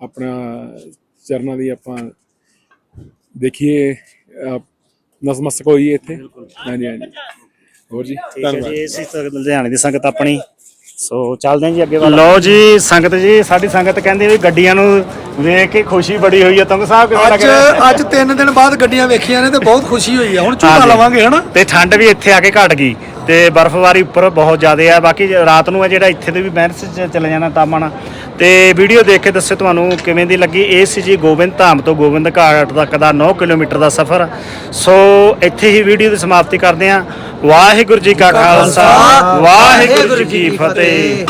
H: ਆਪਣਾ ਚਰਨਾਂ ਦੀ ਆਪਾਂ ਦੇਖੀਏ ਅਹ, ਨਸਮਸਤਕ ਹੋਈਏ ਇੱਥੇ ਹਾਂਜੀ ਹਾਂਜੀ ਹੋਰ ਜੀ
A: ਹੈ ਜੀ ਤਰ੍ਹਾਂ ਲੁਧਿਆਣੇ ਦੀ ਸੰਗਤ ਆਪਣੀ ਸੋ ਚੱਲਦੇ ਹਾਂ ਜੀ ਅੱਗੇ ਵੱਲ ਲਓ ਜੀ ਸੰਗਤ ਜੀ ਸਾਡੀ ਸੰਗਤ ਕਹਿੰਦੀ ਵੀ ਗੱਡੀਆਂ ਨੂੰ ਵੇਖ ਕੇ ਖੁਸ਼ੀ ਬੜੀ ਹੋਈ ਹੈ ਤੁੰਗ ਸਾਹਿਬ ਕਿਵੇਂ ਲੱਗ
D: ਅੱਜ
A: ਰਿਹਾ
D: ਅੱਜ 3 ਦਿਨ ਬਾਅਦ ਗੱਡੀਆਂ ਵੇਖੀਆਂ ਨੇ ਤੇ ਬਹੁਤ ਖੁਸ਼ੀ ਹੋਈ ਆ। ਹੁਣ ਝੂਟਾ। ਲਵਾਂਗੇ ਹਨਾ?
A: ਤੇ ਠੰਡ ਵੀ ਇੱਥੇ ਆ ਕੇ ਘਟ ਗਈ। ਤੇ ਬਰਫ਼ਬਾਰੀ ਉੱਪਰ ਬਹੁਤ ਜ਼ਿਆਦਾ ਆ। ਬਾਕੀ ਰਾਤ ਨੂੰ ਹੈ ਜਿਹੜਾ ਇੱਥੇ ਦੇ ਵੀ ਬੈਂਸ ਚ ਚਲੇ ਜਾਣਾ ਤਾਪਮਾਨ। ਤੇ ਵੀਡੀਓ ਦੇਖ ਕੇ ਦੱਸਿਓ ਤੁਹਾਨੂੰ ਕਿਵੇਂ ਦੀ ਲੱਗੀ। ਇਹ ਸੀ ਜੀ ਗੋਬਿੰਦ ਧਾਮ ਤੋਂ ਗੋਬਿੰਦ ਘਾਟ ਤੱਕ ਦਾ 9 ਕਿਲੋਮੀਟਰ ਦਾ ਸਫ਼ਰ। ਸੋ ਇੱਥੇ ਹੀ ਵੀਡੀਓ ਦੀ ਸਮਾਪਤੀ ਕਰਦੇ ਹਾਂ। ਵਾਹਿਗੁਰੂ ਜੀ ਕਾ ਖਾਲਸਾ, ਵਾਹਿਗੁਰੂ ਜੀ ਕੀ ਫਤਿਹ।